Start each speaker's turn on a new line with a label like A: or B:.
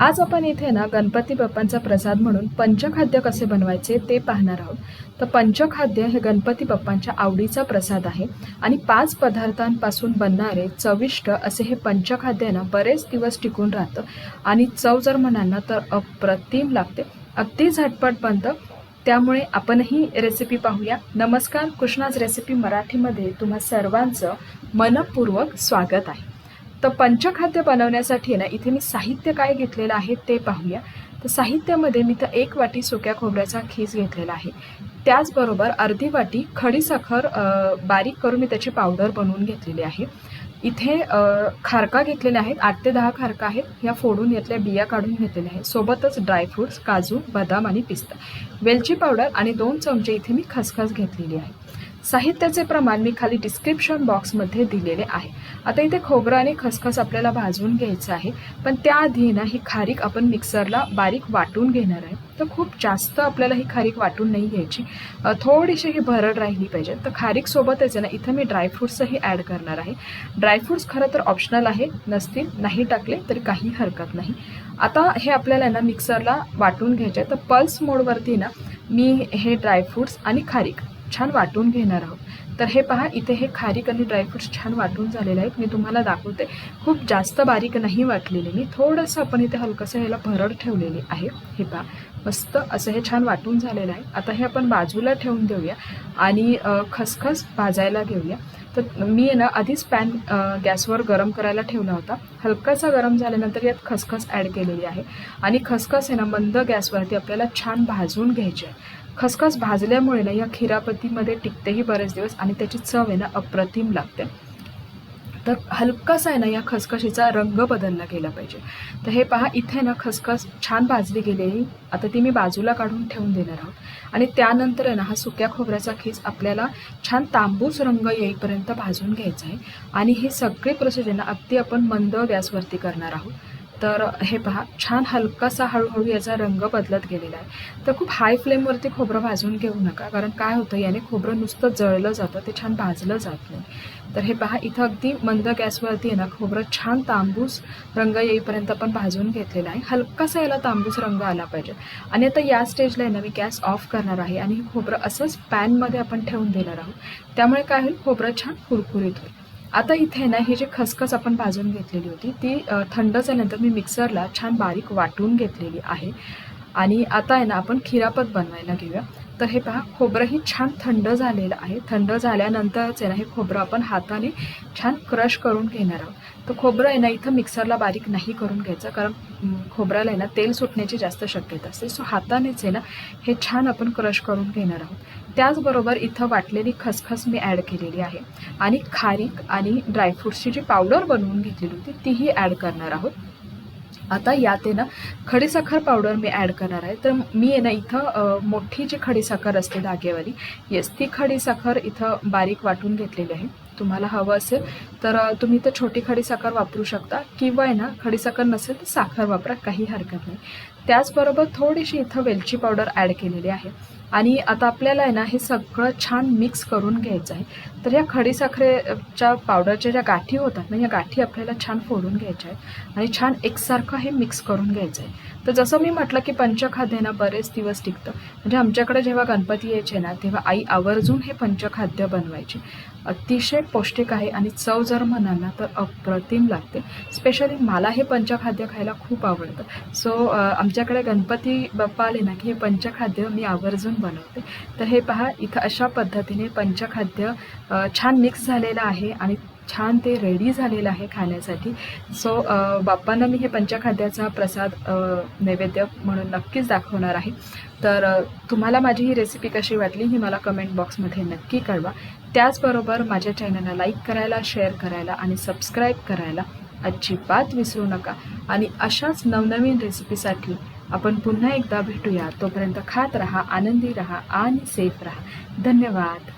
A: आज आपण इथे ना गणपती बाप्पांचा प्रसाद म्हणून पंचखाद्य कसे बनवायचे ते पाहणार आहोत. तर पंचखाद्य हे गणपती बाप्पांच्या आवडीचा प्रसाद आहे आणि पाच पदार्थांपासून बनणारे चविष्ट असे हे पंचखाद्य ना बरेच दिवस टिकून राहतं. आणि चव जर म्हणाल ना तर अप्रतिम लागते. अगदी झटपट बनतं. त्यामुळे आपणही रेसिपी पाहूया. नमस्कार कृष्णाज रेसिपी मराठीमध्ये तुम्हा सर्वांचं मनपूर्वक स्वागत आहे. तर पंचखाद्य बनवण्यासाठी ना इथे मी साहित्य काय घेतलेलं आहे ते पाहूया. तर साहित्यामध्ये मी तर एक वाटी सुक्या खोबऱ्याचा खीस घेतलेला आहे. त्याचबरोबर अर्धी वाटी खडीसाखर बारीक करून मी त्याची पावडर बनवून घेतलेली आहे. इथे खारका घेतलेल्या आहेत. आठ ते दहा खारका आहेत. ह्या फोडून यातल्या बिया काढून घेतलेल्या आहेत. सोबतच ड्रायफ्रुट्स काजू बदाम आणि पिस्ता. वेलची पावडर आणि दोन चमचे इथे मी खसखस घेतलेली आहे. साहित्याचे प्रमाण मी खाली डिस्क्रिप्शन बॉक्समध्ये दिलेले आहे. आता इथे खोबरं आणि खसखस आपल्याला भाजून घ्यायचं आहे. पण त्याआधी ना ही खारीक आपण मिक्सरला बारीक वाटून घेणार आहे. तर खूप जास्त आपल्याला ही खारीक वाटून नाही घ्यायची. थोडीशी ही भरड राहिली पाहिजे. तर खारीकसोबतच आहे ना इथं मी ड्रायफ्रुट्सही ॲड करणार आहे. ड्रायफ्रुट्स खरं तर ऑप्शनल आहे नसतील नाही टाकले तरी काही हरकत नाही. आता हे आपल्याला ना मिक्सरला वाटून घ्यायचे आहे तर पल्स मोडवरती ना मी हे ड्रायफ्रुट्स आणि खारीक छान वाटून घेणार आहोत. तर हे पहा इथे हे खारीक आणि ड्रायफ्रुट्स छान वाटून झालेले आहेत. मी तुम्हाला दाखवते. खूप जास्त बारीक नाही वाटलेले मी. थोडंसं आपण इथे हलकंसं ह्याला भरड ठेवलेली आहे. हे पहा. मस्त असं हे छान वाटून झालेलं आहे. आता हे आपण बाजूला ठेवून देऊया आणि खसखस भाजायला घेऊया. तर मी आहे ना आधीच पॅन गॅसवर गरम करायला ठेवला होता. हलकासा गरम झाल्यानंतर यात खसखस ॲड केलेली आहे. आणि खसखस आहे ना मंद गॅसवरती आपल्याला छान भाजून घ्यायची आहे. खसखस भाजल्यामुळे ना या खिरापतीमध्ये टिकतेही बरेच दिवस आणि त्याची चव आहे ना अप्रतिम लागते. तर हलकासा आहे ना या खसखशीचा रंग बदलला गेला पाहिजे. तर हे पहा इथे ना खसखस छान भाजली गेलेली आता ती मी बाजूला काढून ठेवून देणार आहोत. आणि त्यानंतर आहे ना हा सुक्या खोबऱ्याचा खीस आपल्याला छान तांबूस रंग येईपर्यंत भाजून घ्यायचा आहे. आणि हे सगळी प्रोसेस आहे ना अगदी आपण मंद गॅसवरती करणार आहोत. तर हे पहा छान हलकासा हळूहळू याचा रंग बदलत गेलेला आहे. तर खूप हाय फ्लेमवरती खोबरं भाजून घेऊ नका कारण काय होतं याने खोबरं नुसतं जळलं जातं ते छान भाजलं जात नाही. तर हे पहा इथं अगदी मंद गॅसवरती आहे ना खोबरं छान तांबूस रंग येईपर्यंत आपण भाजून घेतलेला आहे. हलकासा याला तांबूस रंग आला पाहिजे. आणि आता या स्टेजला आहे ना मी गॅस ऑफ करणार आहे आणि हे खोबरं असंच पॅनमध्ये आपण ठेवून देणार आहोत. त्यामुळे काय होईल खोबरं छान कुरकुरीत होईल. आता इथे ना ही जी खसखस आपण भाजून घेतलेली होती ती थंड झाल्यानंतर मी मिक्सरला छान बारीक वाटून घेतलेली आहे. आणि आता आहे ना आपण खिरापत बनवायला घेऊया. तर हे पहा खोबरंही छान थंड झालेलं आहे. थंड झाल्यानंतरच आहे ना हे खोबरं आपण हाताने छान क्रश करून घेणार आहोत. तर खोबरं आहे ना इथं मिक्सरला बारीक नाही करून घ्यायचं कारण खोबऱ्याला आहे ना तेल सुटण्याची जास्त शक्यता असते. सो हातानेच आहे ना हे छान आपण क्रश करून घेणार आहोत. त्याचबरोबर इथं वाटलेली खसखस मी ॲड केलेली आहे. आणि खारीक आणि ड्रायफ्रूट्सची जी पावडर बनवून घेतलेली होती तीही ॲड करणार आहोत. आता यात आहे ना खडीसाखर पावडर मी ॲड करणार आहे. तर मी आहे ना इथं मोठी जी खडीसाखर असते धागेवाली येस ती खडीसाखर इथं बारीक वाटून घेतलेली आहे. तुम्हाला हवं असेल तर तुम्ही तर छोटी खडीसाखर वापरू शकता किंवा आहे ना खडीसाखर नसेल तर साखर वापरा काही हरकत नाही. त्याचबरोबर थोडीशी इथं वेलची पावडर ॲड केलेली आहे. आणि आता आपल्याला आहे ना हे सगळं छान मिक्स करून घ्यायचं आहे. तर ह्या खडीसाखरेच्या पावडरच्या ज्या गाठी होतात ना या गाठी आपल्याला छान फोडून घ्यायच्या आहेत. आणि छान एकसारखं हे मिक्स करून घ्यायचं आहे. तर जसं मी म्हटलं की पंचखाद्य ना बरेच दिवस टिकतं. म्हणजे आमच्याकडे जेव्हा गणपती यायचे ना तेव्हा आई आवर्जून हे पंचखाद्य बनवायचे. अतिशय पौष्टिक आहे आणि चव जर म्हणाल ना तर अप्रतिम लागते. स्पेशली मला हे पंचखाद्य खायला खूप आवडतं. सो आमच्याकडे गणपती बाप्पा आले ना की हे पंचखाद्य मी आवर्जून बनवते. तर हे पहा इथं अशा पद्धतीने पंचखाद्य छान मिक्स झालेलं आहे आणि छान ते रेडी झालेलं आहे खाण्यासाठी. सो बाप्पांना मी हे पंचखाद्याचा प्रसाद नैवेद्य म्हणून नक्कीच दाखवणार आहे. तर तुम्हाला माझी ही रेसिपी कशी वाटली ही मला कमेंट बॉक्समध्ये नक्की कळवा. त्याचबरोबर माझ्या चॅनलला लाईक करायला शेअर करायला आणि सबस्क्राईब करायला अजिबात विसरू नका. आणि अशाच नवनवीन रेसिपीसाठी आपण पुन्हा एकदा भेटूया. तोपर्यंत खात रहा आनंदी रहा आणि सेफ राहा. धन्यवाद.